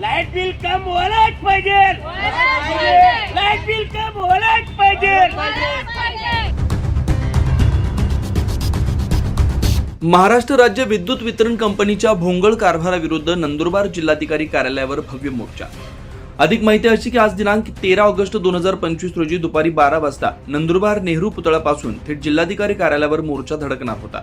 Light bill कम व्हायलाच पाहिजे. Light bill कम व्हायलाच पाहिजे. महाराष्ट्र राज्य विद्युत वितरण कंपनीच्या भोंगळ कारभाराविरुद्ध नंदुरबार जिल्हाधिकारी कार्यालयावर भव्य मोर्चा. अधिक माहिती अशी की आज दिनांक तेरा ऑगस्ट दोन हजार पंचवीस रोजी दुपारी बारा वाजता नंदुरबार नेहरू पुतळ्यापासून थेट जिल्हाधिकारी कार्यालयावर मोर्चा धडकणार होता.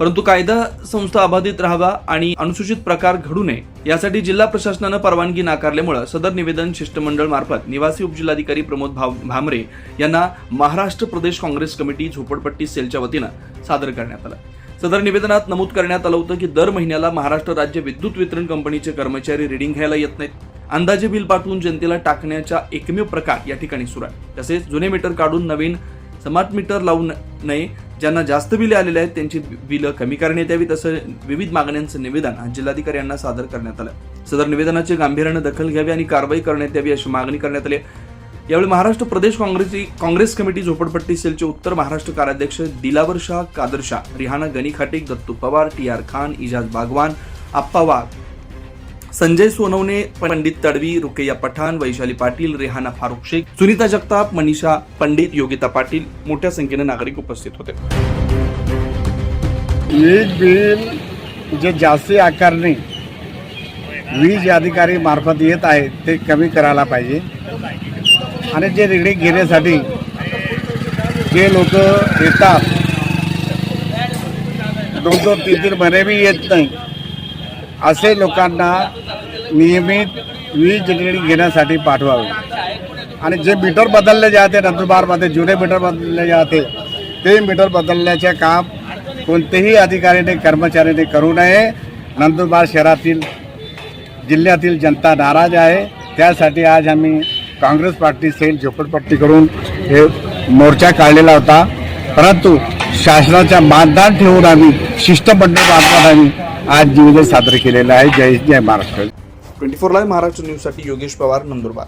परंतु कायदा संस्था अबाधित राहावा आणि अनुसूचित प्रकार घडू नये यासाठी जिल्हा प्रशासनानं परवानगी नाकारल्यामुळे सदर निवेदन शिष्टमंडळ मार्फत निवासी उपजिल्हाधिकारी प्रमोद भाव- भामरे यांना महाराष्ट्र प्रदेश काँग्रेस कमिटी झोपडपट्टी सेलच्या वतीनं सादर करण्यात आलं. सदर निवेदनात नमूद करण्यात आलं होतं की दर महिन्याला महाराष्ट्र राज्य विद्युत वितरण कंपनीचे कर्मचारी रिडिंग घ्यायला येत नाहीत. अंदाजे बिल पाठवून जनतेला टाकण्याचा एकमेव प्रकार या ठिकाणी सुरू आहे तसेच जुने मीटर काढून नवीन स्मार्ट मीटर लावू नये ज्यांना जास्त बिले आलेले आहेत त्यांची बिलं कमी करण्यात यावी तसं विविध मागण्यांचं निवेदन आज जिल्हाधिकारी यांना सादर करण्यात आलं. सदर निवेदनाची गांभीर्यानं दखल घ्यावी आणि कारवाई करण्यात यावी अशी मागणी करण्यात आली. यावेळी महाराष्ट्र प्रदेश काँग्रेसची काँग्रेस कमिटी झोपडपट्टी सेलचे उत्तर महाराष्ट्र कार्याध्यक्ष दिलावर शाह कादर शाह रिहाना गनी खाटिक दत्तू पवार टी आर खान इजाज बागवान आप्पा वाघ संजय सोनवणे पंडित तडवी रुकेया पठाण वैशाली पाटील रेहाना फारुख शेख सुनीता जगताप मनीषा पंडित योगिता पाटील मोठ्या संख्येने नागरिक उपस्थित होते. वीज बिल जे जास्ती आकारणे वीज अधिकारी मार्फत येत आहे ते कमी करायला पाहिजे. आणि जे रिडिंग घेण्यासाठी जे लोक येतात दोन दोन तीन तीन महिने बी येत नाही. असे लोकांना नियमित वीज जनरेटिंग घेण्यासाठी पाठवावे. आणि जे मीटर बदलले जाते नंदुरबारमध्ये जुने मीटर बदलले जाते ते मीटर बदलण्याचे काम कोणतेही अधिकाऱ्याने कर्मचाऱ्याने करू नये. नंदुरबार शहरातील जिल्ह्यातील जनता नाराज आहे. त्यासाठी आज आम्ही काँग्रेस पार्टी सेल झोपडपट्टी करून हे मोर्चा काढलेला होता. परंतु शासनाचा मानधन ठेवून आम्ही शिष्टमंडळ बांधणार आम्ही आज निवेदन सादर केलेलं आहे. जय जय Maharashtra. Twenty four live Maharashtra न्यूजसाठी योगेश पवार नंदुरबार.